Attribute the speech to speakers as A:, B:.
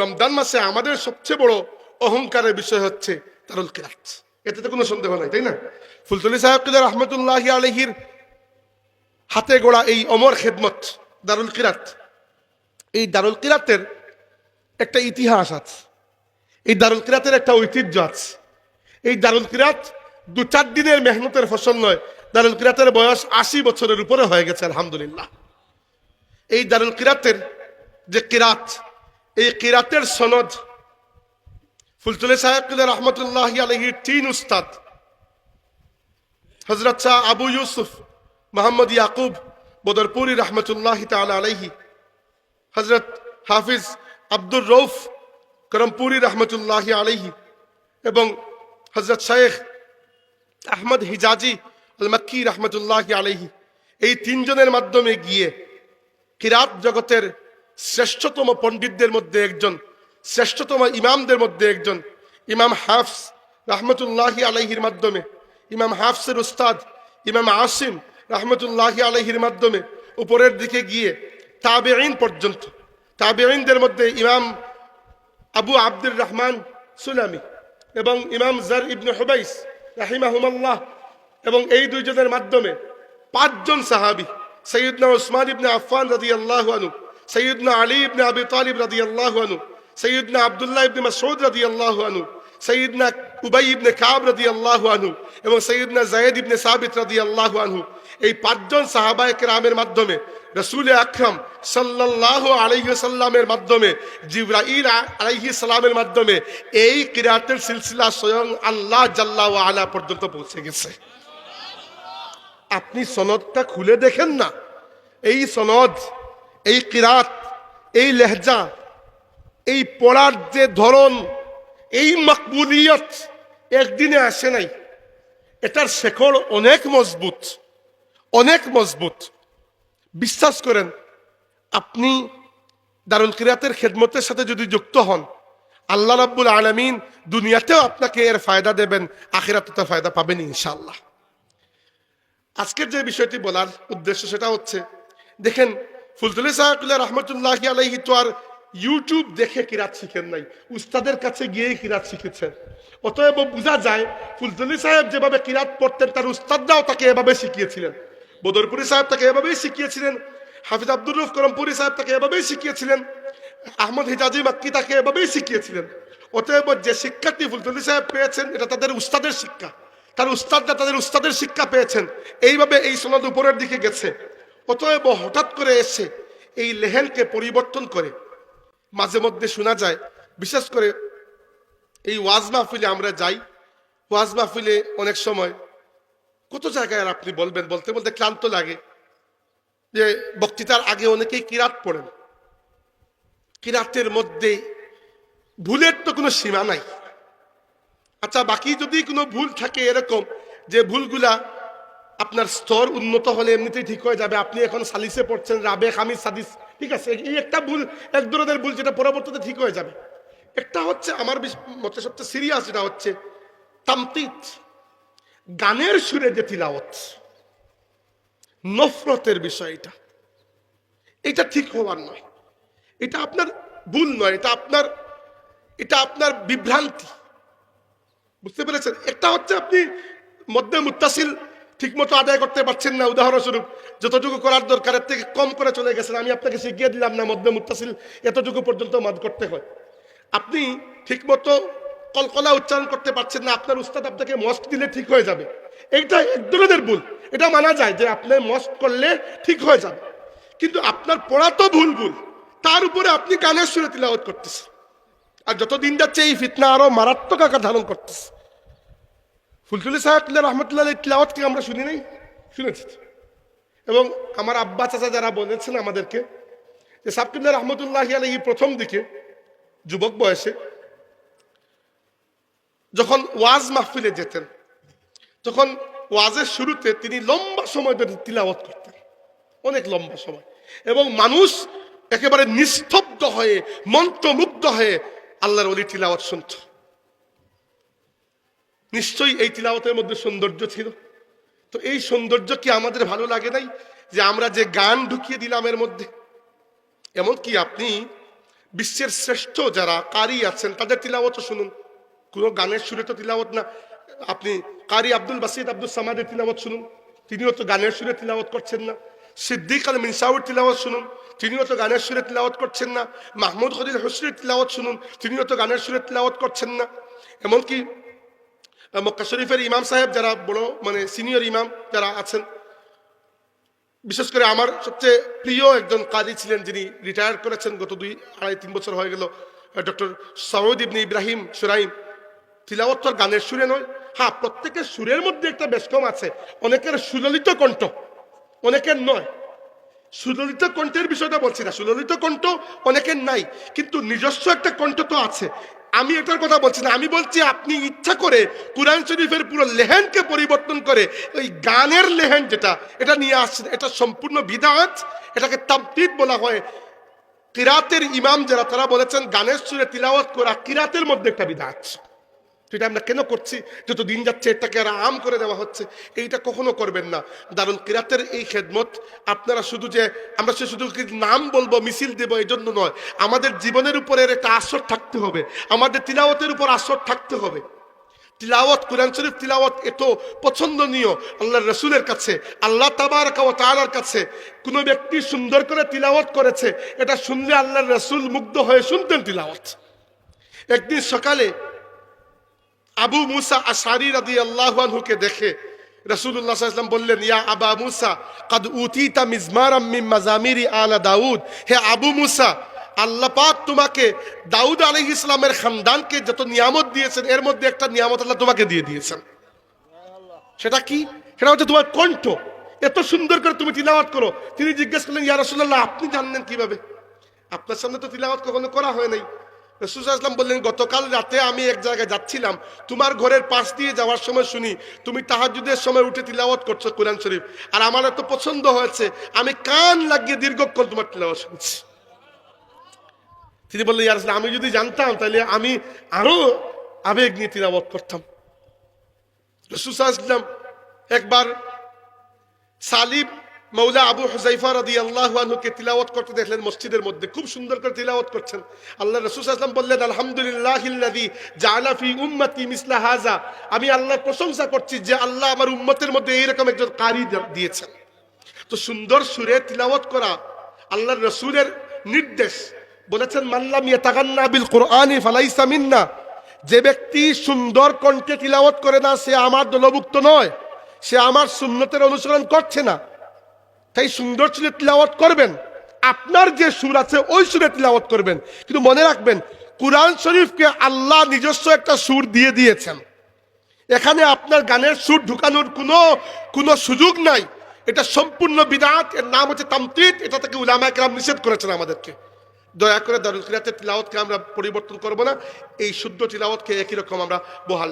A: রমজান মাসে আমাদের সবচেয়ে বড় অহংকারের বিষয় হচ্ছে দারুল কিরাত। এতে তো কোনো সন্দেহ নাই, তাই না? ফুলতলি সাহেব রহমতুল্লাহ আলহির হাতে গোড়া এই অমর খেদমত, দারুল কিরাত, এই দারুল কিরাতের একটা ইতিহাস আছে। এই দারুল কিরাতের একটা ঐতিহ্য আছে। এই দারুল কিরাত দু চার দিনের মেহনতের ফসল নয়, দারুল কিরাতের বয়স আশি বছরের উপরে হয়ে গেছে, আলহামদুলিল্লাহ। এই দারুল কিরাতের যে কিরাত এই কিরাতের সনদ। ফুলতুলে সাহেব রহমতুল্লাহ আলহির তিন উস্তাদ। হজরত শাহ আবু ইউসুফ মোহাম্মদ ইয়াকুব বদরপুরি রহমতুল্লাহ তালা হজরত হাফিজ আব্দুর রৌফ করমপুরি রহমতুল্লাহ আলহি এবং হজরত শেখ আহমদ হিজাজি আল মক্কি রহমতুল্লাহ আলহি এই তিনজনের মাধ্যমে গিয়ে কিরাত জগতের শ্রেষ্ঠতম পণ্ডিতদের মধ্যে একজন, শ্রেষ্ঠতম ইমামদের মধ্যে একজন, ইমাম হাফস রহমতুল্লাহি আলহির মাধ্যমে, ইমাম হাফসের উস্তাদ, ইমাম আসিম রহমতুল্লাহি আলহির মাধ্যমে উপরের দিকে গিয়ে তাবেইন পর্যন্ত তাবেইনদের মধ্যে ইমাম আবু আব্দুর রহমান সুলামি এবং ইমাম জার ইবনে হুবাইস রাহিমাহুমাল্লাহ এবং এই দুইজনের মাধ্যমে পাঁচজন সাহাবি, সৈয়দনা উসমান ইবনে আফফান রাদিয়াল্লাহু আনহু সৈয়দনা আলী ইবনে আবি তালিব রাদিয়াল্লাহু আনহু, সৈয়দনা আব্দুল্লাহ ইবনে মাসউদ রাদিয়াল্লাহু আনহু, সৈয়দনা উবাই ইবনে কাব আল্লাহ আনহু এবং সৈয়দনা জায়েদ ইবনে সাবিত আল্লাহ আনহু। এই পাঁচজন সাহাবায়ে কেরামের মাধ্যমে, রসুল আকরাম সাল্লাল্লাহু আলাইহি সাল্লামের মাধ্যমে, জিব্রাইল আলাইহি সালামের মাধ্যমে এই কিরাতের সিলসিলা স্বয়ং আল্লাহ জাল্লা ওয়া আলা পর্যন্ত পৌঁছে গেছে। আপনি সনদটা খুলে দেখেন না। এই সনদ এই কিরাত, এই লেহজা, এই পড়ার যে ধরন, এই মকবুলিয়ত একদিনে আসে নাই। এটার শেকড় অনেক মজবুত অনেক মজবুত। বিশ্বাস করেন, আপনি দারুল কিরাতের খেদমতের সাথে যদি যুক্ত হন, আল্লাহ রাব্বুল আলমিন দুনিয়াতেও আপনাকে এর ফায়দা দেবেন, আখিরাতে ফায়দা পাবেন ইনশাল্লাহ আজকের যে বিষয়টি বলার উদ্দেশ্য সেটা হচ্ছে, দেখেন ফুলতুলি সাহাকুল্লাহ রহমতুল্লাহ আলাইহি তো আর ইউটিউব দেখে কিরাত শিখেন নাই, উস্তাদের কাছে গিয়ে কিরাত শিখেছেন। অতএব বোঝা যায়, ফুলতুলি সাহেব যেভাবে কিরাত পড়তেন, তার উস্তাদরাও তাকে এভাবে শিখিয়েছিলেন। বদরপুরি সাহেব তাকে এভাবেই শিখিয়েছিলেন, হাফিজ আব্দুর রুফ করমপুরি সাহেব তাকে এভাবেই শিখিয়েছিলেন, আহমদ হিজাজি মাক্কি তাকে এভাবেই শিখিয়েছিলেন। অতএব যে শিক্ষার্থী ফুলতুলি সাহেব পেয়েছেন, এটা তাদের উস্তাদের শিক্ষা। তার উস্তাদরা তাদের উস্তাদের শিক্ষা পেয়েছেন। এইভাবে এই সনদ উপরের দিকে গেছে। অতএব হঠাৎ করে এসে এই লেহেনকে পরিবর্তন করে। মাঝে মধ্যে শোনা যায়, বিশেষ করে এই ওয়াজ মাহফিলে আমরা যাই। ওয়াজ মাহফিলে অনেক সময় কত জায়গায় আর আপনি বলবেন, বলতে বলতে ক্লান্ত লাগে। যে বক্তৃতার আগে অনেকেই কিরাত পড়েন। কিরাতের মধ্যে ভুলের তো কোনো সীমা নাই। আচ্ছা বাকি যদি কোনো ভুল থাকে এরকম, যে ভুলগুলা আপনার স্তর উন্নত হলে এমনিতেই ঠিক হয়ে যাবে। আপনি এখন সালিসে পড়ছেন রাবে খামিজ সাদিস। ঠিক আছে? এই একটা ভুল, এক ধরনের ভুল যেটা পরবর্তীতে ঠিক হয়ে যাবে। একটা হচ্ছে আমার মতে সবচেয়ে সিরিয়াস যেটা হচ্ছে, তামতিত, গানের সুরে যে তিলাওয়াত, নফরতের বিষয় এটা। এটা ঠিক হওয়ার নয়। এটা আপনার ভুল নয়। এটা আপনার এটা আপনার বিভ্রান্তি। বুঝতে পেরেছেন? একটা হচ্ছে আপনি মধ্যে মুত্তাসিল ঠিকমতো আদায় করতে পারছেন না। উদাহরণস্বরূপ, যতটুকু করার দরকারের থেকে কম করে চলে গেছেন। আমি আপনাকে শিখিয়ে দিলাম না মধ্যে মুত্তাসিল, এতটুকু পর্যন্ত মাদ করতে হয়। আপনি ঠিকমতো কলকলা উচ্চারণ করতে পারছেন না, আপনার উস্তাদ আপনাকে মস্ত দিলে ঠিক হয়ে যাবে। এইটা এক ধরনের ভুল। এটা মানা যায় যে আপনি মস্ত করলে ঠিক হয়ে যাবে। কিন্তু আপনার পড়া তো ভুল ভুল। তার উপরে আপনি গানের সুরে তিলাওয়াত করতেছেন। আর যতদিন যাচ্ছে এই ফিতনা আরও মারাত্মক আকার ধারণ করতেছে। ফুলতুলি সাহেব রহমতুল্লাহ তিলাওয়াতকে আমরা শুনি নাই? শুনেছি এবং আমার আব্বা চাচা যারা বলেছেন আমাদেরকে যে সাবকিল্লা রহমতুল্লাহ আলহী প্রথম দিকে, যুবক বয়সে, যখন ওয়াজ মাহফিলে যেতেন, তখন ওয়াজের শুরুতে তিনি লম্বা সময় ধরে তিলাওয়াত করতেন। অনেক লম্বা সময়। এবং মানুষ একেবারে নিস্তব্ধ হয়ে, মন্ত্রমুগ্ধ হয়ে আল্লাহর অলি তিলাওয়াত শুনত। নিশ্চয়ই এই তিলাওয়াতের মধ্যে সৌন্দর্য ছিল। তো এই সৌন্দর্য কি আমাদের ভালো লাগে নাই? যে আমরা যে গান ঢুকিয়ে দিলাম এর মধ্যে? এমনকি আপনি বিশ্বের শ্রেষ্ঠ যারা কারি আছেন, তাদের তিলাওয়াতও শুনুন। কোনো গানের সুরে তো তিলাওয়াত না। আপনি কারি আব্দুল বাসিদ আব্দুল সামাদের তিলাওয়াত শুনুন। তিনিও তো গানের সুরে তিলাওয়াত করছেন না। সিদ্দিক আল মিনসাউর তিলাওয়াত শুনুন। তিনিও তো গানের সুরে তিলাওয়াত করছেন না। মাহমুদ খদিল হোসেনের তিলাওয়াত শুনুন। তিনিও তো গানের সুরে তিলাওয়াত করছেন না। এমনকি মক্কা শরীফের ইমাম সাহেব যারা বড় মানে সিনিয়র ইমাম যারা আছেন, বিশেষ করে আমার সবচেয়ে প্রিয় একজন কাজী ছিলেন যিনি রিটায়ার করেছেন, গত দুই, আড়াই, তিন বছর হয়ে গেল doctor Saud ibn Ibrahim Shuraim. তিলাওয়াত তো গানের সুরে নয়। হ্যাঁ প্রত্যেকের সুরের মধ্যে একটা বেশকম আছে। অনেকের সুললিত কণ্ঠ, অনেকের নয়। সুললিত কণ্ঠের বিষয়টা বলছি না। সুললিত কণ্ঠ অনেকের নাই, কিন্তু নিজস্ব একটা কণ্ঠ তো আছে। আমি এটার কথা বলছি না, আমি বলছি আপনি ইচ্ছা করে কোরআন শরীফের পুরো লেহেনকে পরিবর্তন করে ওই গানের লেহেন যেটা, এটা নিয়ে আসছেন। এটা সম্পূর্ণ বিদাত, এটাকে তামতিদ বলা হয়। কিরাতের ইমাম যারা, তারা বলেছেন গানের সুরে তিলাওয়াত করা কিরাতের মধ্যে একটা বিদাত। এটা আমরা কেন করছি? যত দিন যাচ্ছে এটাকে আর আম করে দেওয়া হচ্ছে। এইটা কখনো করবেন না। দারুল কিরাতের এই খেদমত, আপনারা শুধু যে, আমরা সে শুধু নাম বলব, মিছিল দেবো এই জন্য নয়। আমাদের জীবনের উপরে একটা আসর থাকতে হবে। আমাদের তিলাওয়াতের উপর আসর থাকতে হবে। তিলাওয়াত, কোরআন শরীফ তিলাওয়াত এত পছন্দনীয় আল্লাহ রসুলের কাছে, আল্লাহ তাবার তালার কাছে। কোনো ব্যক্তি সুন্দর করে তিলাওয়াত করেছে, এটা শুনলে আল্লাহ রসুল মুগ্ধ হয়ে শুনতেন তিলাওয়াত। একদিন সকালে আবু মুসা আশারি রাদি আল্লাহুকে দেখে রসুল্লাহ সাল্লাম বললেন, ইয়া আবা মুসা, কাদ উতিতা মিজমারাম মিন মাজামিরি আলা দাউদ। হে আবু মুসা, আল্লাহ পাক তোমাকে দাউদ আলাইহিস ইসলামের খানদানকে যত নিয়ামত দিয়েছেন, এর মধ্যে একটা নিয়ামত আল্লাহ তোমাকে দিয়ে দিয়েছেন। সেটা কি? সেটা হচ্ছে তোমার কণ্ঠ। এত সুন্দর করে তুমি তিলাওয়াত করো। তিনি জিজ্ঞেস করলেন, ইয়া রাসূলুল্লাহ, আপনি জানলেন কীভাবে? আপনার সামনে তো তিলাওয়াত কখনো করা হয় নাই। রসুলাম বললেন, গতকাল রাতে আমি এক জায়গায় যাচ্ছিলাম। তোমার ঘরের পাশ দিয়ে যাওয়ার সময় শুনি, তুমি তাহাজুদের সময় উঠে তিলাওয়াত করছ কোরআন শরীফ। আর আমার এত পছন্দ হয়েছে, আমি কান লাগিয়ে দীর্ঘক্ষণ তোমার তিলাওয়াত শুনছি। তিনি বললেন ইয়ার আমি যদি জানতাম, তাহলে আমি আরও আবেগ নিয়ে তিলাওয়াত করতাম। রসুলাম একবার সালিব মৌলা আবু হুজাইফা রাদি আল্লাহ আনহুকে তিলাওয়াত করতে দেখলেন মসজিদের মধ্যে খুব সুন্দর করে তিলাওয়াত করছেন। আল্লাহ রসুল আসলাম বললেন, আলহামদুলিল্লাহ জালা ফি উম্মতি মিসলা হাজা আমি আল্লাহর প্রশংসা করছি যে আল্লাহ আমার উম্মতের মধ্যে এইরকম একজন কারি দিয়েছেন। তো সুন্দর সুরে তিলাওয়াত করা আল্লাহ রসুলের নির্দেশ। বলেছেন মাল্লাম ইয়াতাগান্না বিল কোরআনি ফালাইসা মিন্না। যে ব্যক্তি সুন্দর কণ্ঠে তিলাওয়াত করে না, সে আমার দলভুক্ত নয়। সে আমার সুন্নতের অনুসরণ করছে না। তাই সুন্দর সুরে তিলাওয়াত করবেন। আপনার যে সুর আছে, ওই সুরে তিলাওয়াত করবেন। কিন্তু মনে রাখবেন, কুরআন শরীফকে আল্লাহ নিজস্ব একটা সুর দিয়ে দিয়েছেন। এখানে আপনার গানের সুর ঢুকানোর কোনো কোনো সুযোগ নাই। এটা সম্পূর্ণ বিদাত, এর নাম হচ্ছে তামতিত। এটা থেকে উলামা কেরাম নিষেধ করেছেন আমাদেরকে। দয়া করে দারুল কিরাতের তিলাওয়াতকে আমরা পরিবর্তন করব না। এই শুদ্ধ তিলাওয়াতকে একই রকম আমরা বহাল